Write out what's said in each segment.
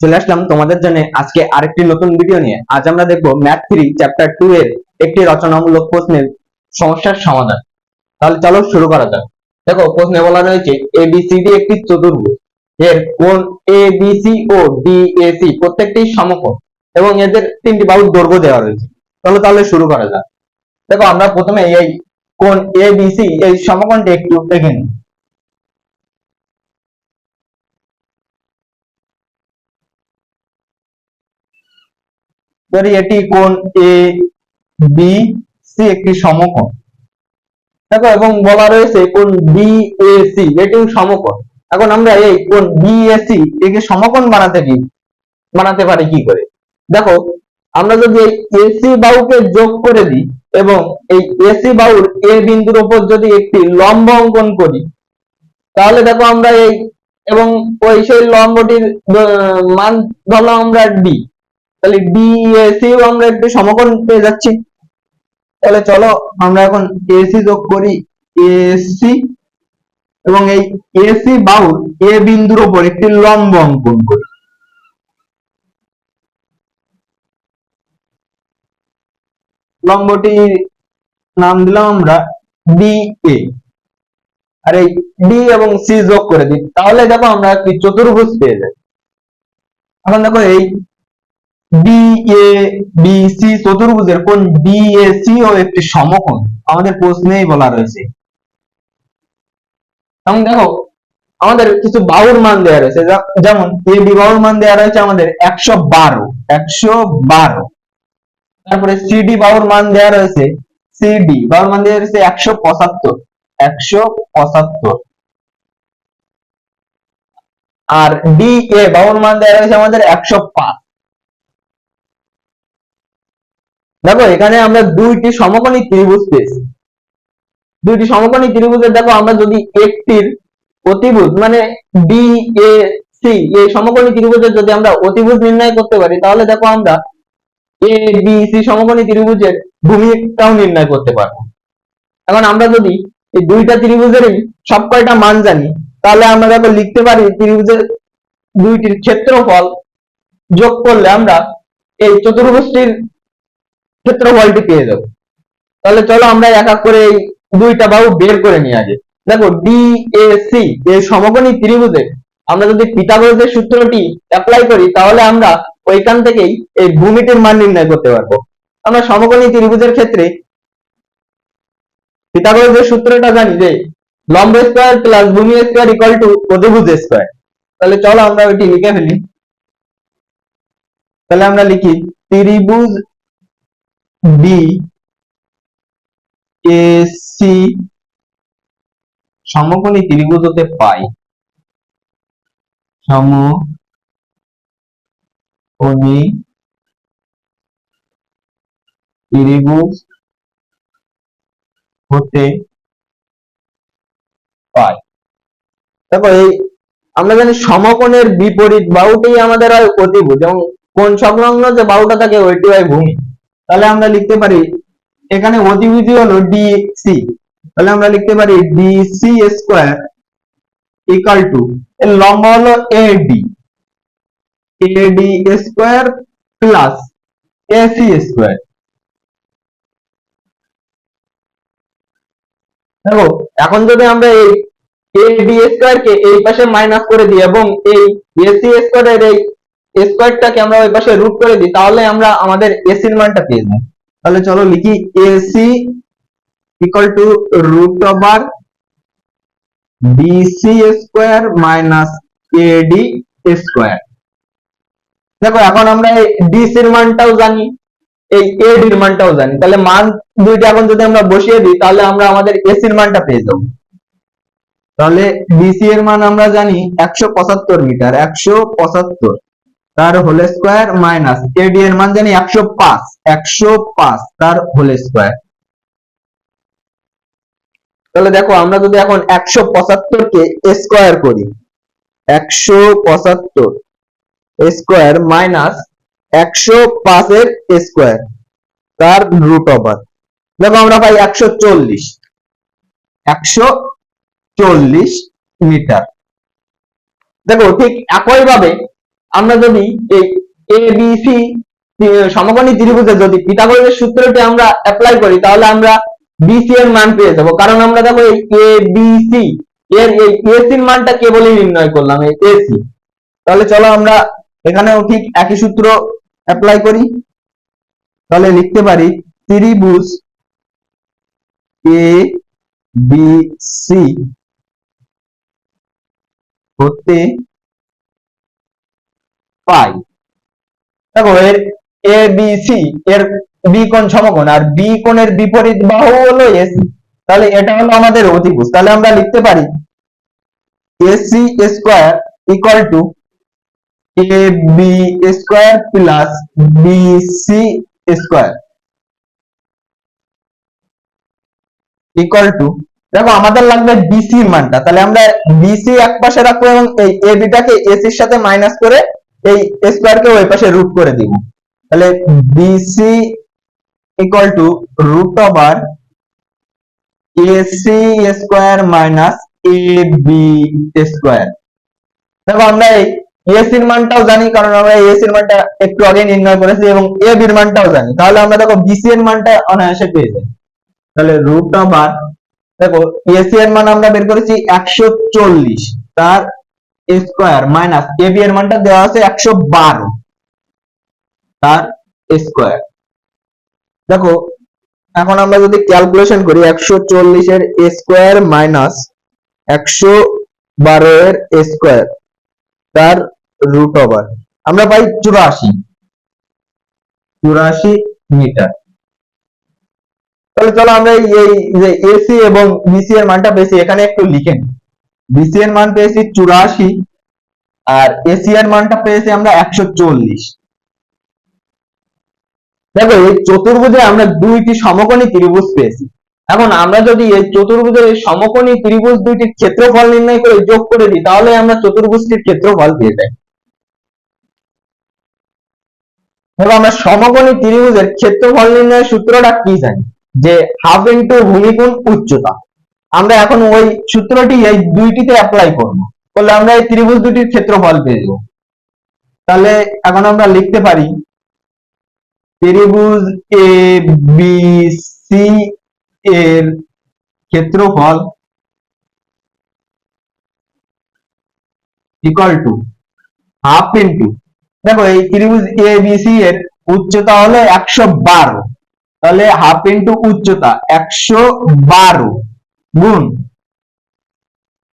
চলে আসলাম তোমাদের জন্য আজকে আরেকটি নতুন ভিডিও নিয়ে। আজ আমরা দেখব ম্যাথ থ্রি চ্যাপ্টার টু এর একটি রচনামূলক প্রশ্নের সমস্যার সমাধান। তাহলে চলো শুরু করা যাক। দেখো, প্রশ্নে বলা রয়েছে এ বি সি ডি একটি চতুর্ভুজ। এর কোন এ বি সি ও ডি এ সি প্রত্যেকটি সমকোণ এবং এদের তিনটি বাহুর দৈর্ঘ্য দেওয়া রয়েছে। চলো তাহলে শুরু করা যাক। দেখো, আমরা প্রথমে এই কোন এ বি সি এই সমকোণটি একটু এঁকে নিই। ধরি এটি কোণ এ বি সি একটি সমকোণ। দেখো, এবং বলা রয়েছে কোণ বি এ সি এটিও সমকোণ। এখন আমরা এই কোণ বি এ সি একে সমকোণ বানাতে কি? বানাতে পারি কি করে? দেখো, আমরা যদি এই এসি বাহুকে যোগ করে দিই এবং এই এসি বাহুর এ বিন্দুর উপর যদি একটি লম্ব অঙ্কন করি, তাহলে দেখো আমরা এই, এবং ওই সেই লম্বটির মান ধরলাম আমরা ডি তাহলে ডিএসি আমরা একটু সমকোণ পেয়ে যাচ্ছি। তাহলে চলো আমরা এখন এসি যোগ করি। এসি এবং এই এসি বাহুর এ বিন্দুর উপর একটি লম্ব অঙ্কন করি। লম্বটির নাম দিলাম আমরা ডি এ আর এই ডি এবং সি যোগ করে দিই। তাহলে দেখো আমরা একটি চতুর্ভুজ পেয়ে যাই। এখন দেখো এই এ চতুর্ভুজের কোন ডি ও একটি সমকোণ? আমাদের প্রশ্নেই বলা রয়েছে। এখন দেখো, আমাদের কিছু বাহুর মান দেওয়া রয়েছে। যেমন এ বাহুর মান দেওয়া রয়েছে আমাদের একশো বারো একশো বারো। তারপরে সিডি বাহুর মান দেওয়া রয়েছে সিডি বাহুর মান দেওয়া রয়েছে একশো পঁচাত্তর একশো পঁচাত্তর। আর ডি এ বাহুর মান দেওয়া রয়েছে আমাদের একশো পাঁচ। দেখো, এখানে আমরা দুইটি সমকোণী ত্রিভুজ পেয়েছি। দুইটি সমকোণী ত্রিভুজের, দেখো, আমরা যদি একটির অতিভুজ মানে ডি এ সি এই সমকোণী ত্রিভুজের যদি আমরা অতিভুজ নির্ণয় করতে পারি, তাহলে দেখো আমরা এ বি সি সমকোণী ত্রিভুজের ভূমিটাও নির্ণয় করতে পারব। এখন আমরা যদি এই দুইটা ত্রিভুজেরই সব কয়টা মান জানি, তাহলে আমরা দেখো লিখতে পারি ত্রিভুজের দুইটির ক্ষেত্রফল যোগ করলে আমরা এই চতুর্ভুজটির ক্ষেত্রফলটি পেয়ে যাব। তাহলে চলো আমরা এক এক করে এই দুইটা বাহু বের করে নিয়ে আগে। দেখো ডি এ সি এই সমকোণী ত্রিভুজে আমরা যদি পিথাগোরাসের সূত্রটি অ্যাপ্লাই করি, তাহলে আমরা ওইখান থেকেই এই ভূমিটির মান নির্ণয় করতে পারব। আমরা সমকোণী ত্রিভুজের ক্ষেত্রে পিথাগোরাসের সূত্রটা জানি যে লম্ব স্কয়ার প্লাস ভূমি স্কয়ার ইকুয়াল টু অতিভুজ স্কয়ার। তাহলে চলো আমরা ওইটি লিখে ফেলি। তাহলে আমরা লিখি ত্রিভুজ বি এসি সমকোণী ত্রিভুজ হতে পাই। সমকোণী ত্রিভুজ হতে পাই। দেখো এই আমরা জানি সমকোণের বিপরীত বাহুটাই আমাদের হয় অতিভুজ এবং কোণ সংলগ্ন যে বাহুটা থাকে ওইটি হয় ভূমি। তাহলে আমরা লিখতে পারি, এখানে অতিভুজই হলো ডিসি তাহলে আমরা লিখতে পারি ডিসি স্কোয়ার ইকাল টু এর লম্ব হলো AD AD square plus AC square দেখো, এখন যদি আমরা এই এডি স্কোয়ার কে এই পাশে মাইনাস করে দিই এবং এই এসি স্কোয়ারের এই স্কোয়ারটাকে আমরা ওই পাশে রুট করে দিই, তাহলে আমরা আমাদের এসির মানটা পেয়ে যাব তাহলে চলো লিখি AC equal to root over BC square minus AD square দেখো, এখন আমরা ডিসির মানটাও জানি, এই এডির মানটাও জানি। তাহলে মান দুইটা এখন যদি আমরা বসিয়ে দিই, তাহলে আমরা আমাদের এসির মানটা পেয়ে যাব। তাহলে ডিসি এর মান আমরা জানি একশো পঁচাত্তর মিটার, একশো পঁচাত্তর। তার হোল স্কোয়ার মাইনাস এডি এর মান জানি একশো পাঁচ একশো পাঁচ তার হোল স্কোয়ার তাহলে দেখো আমরা যদি এখন একশো পঁচাত্তর কে স্কোয়ার করি, একশো পঁচাত্তর স্কোয়ার মাইনাস একশো পাঁচের স্কোয়ার তার রুট ওভার দেখো আমরা পাই একশো চল্লিশ একশো চল্লিশ মিটার। দেখো ঠিক একই ভাবে আমরা যদি এই এ বি সি সমকোণী ত্রিভুজে যদি পিথাগোরাসের সূত্রটি আমরা অ্যাপ্লাই করি, তাহলে আমরা বিসি এর মান পেয়ে যাব। কারণ আমরা দেখো এই এ বি সি এর এই এসি এর মানটা কেবলই নির্ণয় করলাম, এই এসি তাহলে চলো আমরা এখানেও ঠিক একই সূত্র অ্যাপ্লাই করি। তাহলে লিখতে পারি ত্রিভুজ এ বি সি হতে পাই। দেখো, এর এ বি সি এর বি কোণ সমকোণ আর বি কোণের বিপরীত বাহু হলো এসি তাহলে এটা হলো আমাদের অতিভুজ। তাহলে আমরা লিখতে পারি AC square equal to A B square plus B C square equal to দেখো, আমাদের লাগবে বিসি এর মানটা। তাহলে আমরা বিসি এক পাশে রাখব এবং এই এ বিটাকে এসির সাথে মাইনাস করে এই স্কোয়ার কে ওই পাশে রুট করে দিব। তাহলে BC equal to root over AC square minus A B square দেখো আমরা এই এস এর মানটাও জানি, কারণ আমরা এস এর মানটা একটু আগে নির্ণয় করেছি এবং এ বির মানটাও জানি। তাহলে আমরা দেখো বিসি এর মানটা অনায়াসে পেয়ে যাই। তাহলে রুট ওভার দেখো এসি এর মান আমরা বের করেছি একশো চল্লিশ। তার স্কোয়ার মাইনাস বি এর মানটা দেওয়া আছে একশো বারো। তার স্কোয়ার। দেখো, এখন আমরা যদি ক্যালকুলেশন করি, একশো চল্লিশের স্কোয়ার মাইনাস একশো বারো এর স্কোয়ার, তার রুট ওভার আমরা পাই চুরাশি। চুরাশি মিটার। তাহলে চলো আমরা এই যে এসি এবং বিসি এর মানটা পেয়েছি এখানে একটু লিখে নিই। বিসি এর মান পেয়েছি চুরাশি আর এসি এর মানটা পেয়েছি আমরা একশো চল্লিশ। দেখো, এই চতুর্ভুজে আমরা দুইটি সমকোণী ত্রিভুজ পেয়েছি। এখন আমরা যদি এই চতুর্ভুজের এই সমকোণী ত্রিভুজ দুইটির ক্ষেত্রফল নির্ণয় করে যোগ করে দিই, তাহলে আমরা চতুর্ভুজটির ক্ষেত্রফল পেয়ে যাই। দেখো, আমরা সমকোণী ত্রিভুজের ক্ষেত্রফল নির্ণয়ের সূত্রটা কি জানি? যে হাফ ইন্টু ভূমিগুণ উচ্চতা। আমরা এখন ওই সূত্রটি এই দুইটিতে অ্যাপ্লাই করব। করলে আমরা এই ত্রিভুজ দুটির ক্ষেত্রফল পেয়ে যাব। তাহলে এখন আমরা লিখতে পারি, ত্রিভুজ এ বি সি এর ক্ষেত্রফল ইকুয়াল টু হাফ ইন্টু দেখো এই ত্রিভুজ এ বি সি এর উচ্চতা হলো একশো বারো। তাহলে হাফ ইন্টু উচ্চতা একশো বারো। গুণ।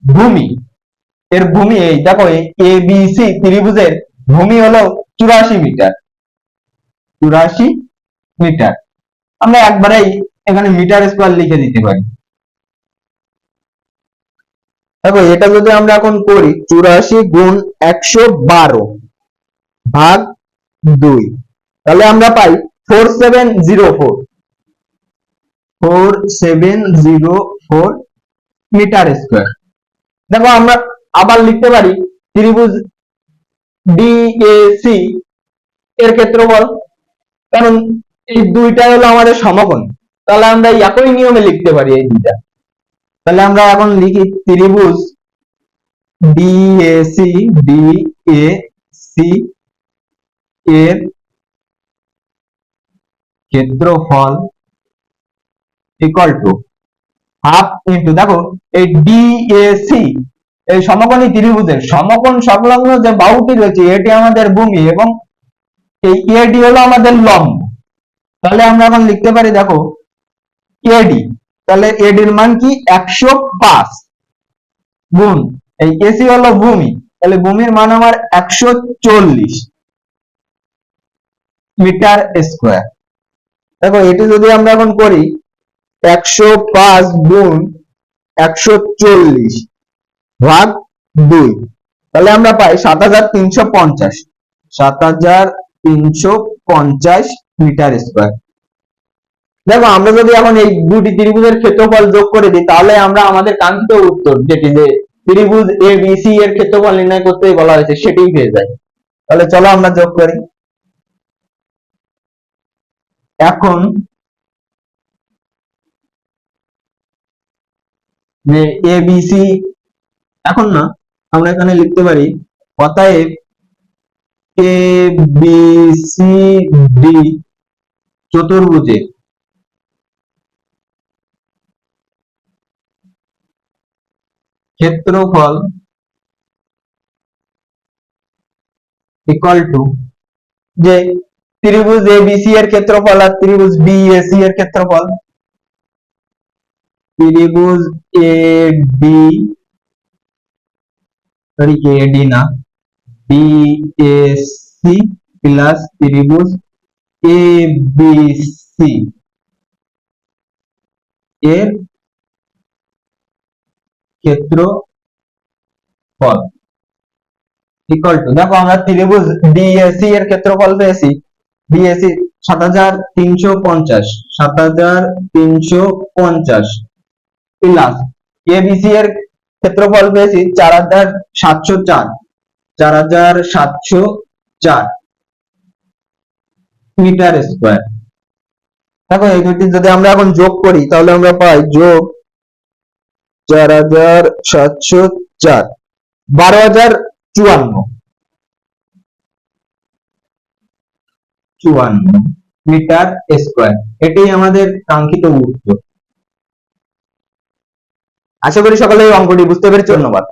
ভূমি। এর ভূমি এই, দেখো এ বি সি ত্রিভুজের ভূমি হলো চুরাশি মিটার। চুরাশি মিটার। আমরা একবারেই এখানে মিটার স্কোয়ার লিখে দিতে পারি। দেখো, এটা যদি আমরা এখন করি, চুরাশি গুণ একশো বারো ভাগ দুই, তাহলে আমরা পাই four seven zero four four seven zero four metre square দেখো আমরা আবার লিখতে পারি ত্রিভুজ এর কারণ এই দুইটা হলো আমাদের সমকোণ। তাহলে আমরা একই নিয়মে লিখতে পারি এই দুইটা। তাহলে আমরা এখন লিখি ত্রিভুজ ডিএসি ডিএসি এর ক্ষেত্রফল ইকুয়াল টু হাফ ইন্টু দেখো, এই ডিএসি এই সমকোণী ত্রিভুজের সমকোণ সংলগ্ন যে বাহুটি রয়েছে, এটি আমাদের ভূমি এবং এই এডি হলো আমাদের লম্ব। তাহলে আমরা এখন লিখতে পারি, দেখো এডি তাহলে এডির মান কি? একশো পাঁচ গুণ, এই এসি হলো ভূমি, তাহলে ভূমির মান আমার একশো চল্লিশ মিটার স্কোয়ার। দেখো, এটি যদি আমরা এখন করি একশো পাঁচ গুণ একশো চল্লিশ ভাগ দুই। তাহলে আমরা পাই সাত হাজার তিনশো পঞ্চাশ। সাত হাজার তিনশো পঞ্চাশ মিটার স্কোয়ার। দেখো, আমরা যদি এখন এই দুটি ত্রিভুজের ক্ষেত্রফল যোগ করে দিই, তাহলে আমরা আমাদের কাঙ্ক্ষিত উত্তর যেটি যে ত্রিভুজ এ বি সি এর ক্ষেত্রফল নির্ণয় করতে বলা হয়েছে, সেটিই পেয়ে যায়। তাহলে চলো আমরা যোগ করি। এখন যে এ বি সি এখন না, আমরা এখানে লিখতে পারি অতএব এ বি সি ডি চতুর্ভুজের ক্ষেত্রফল ইকুয়াল টু যে ত্রিভুজ এ এবিসি এর ক্ষেত্রফল আর ত্রিভুজ বি বিএসি এর ক্ষেত্রফল ত্রিভুজ A D sorry A D না বিএসি প্লাস ত্রিভুজ এ বিসি এর ক্ষেত্রফল ইকুয়াল টু দেখো আমরা ত্রিভুজ ডিএসি এর ক্ষেত্রফল পেয়েছি। ডিএসি সাত হাজার তিনশো পঞ্চাশ, সাত হাজার তিনশো পঞ্চাশ। প্লাস এবিসি এর ক্ষেত্রফল পেয়েছি চার হাজার সাতশো চার। চার হাজার সাতশো চার মিটার স্কোয়ার। দেখো, এই দুটি যদি আমরা এখন যোগ করি, তাহলে আমরা পাই যোগ চার হাজার সাতশো চার। বারো হাজার চুয়ান্ন। চুয়ান্ন মিটার স্কোয়ার। এটাই আমাদের কাঙ্ক্ষিত উত্তর। আশা করি সকলে অঙ্কটি বুঝতে পেরেছি। ধন্যবাদ।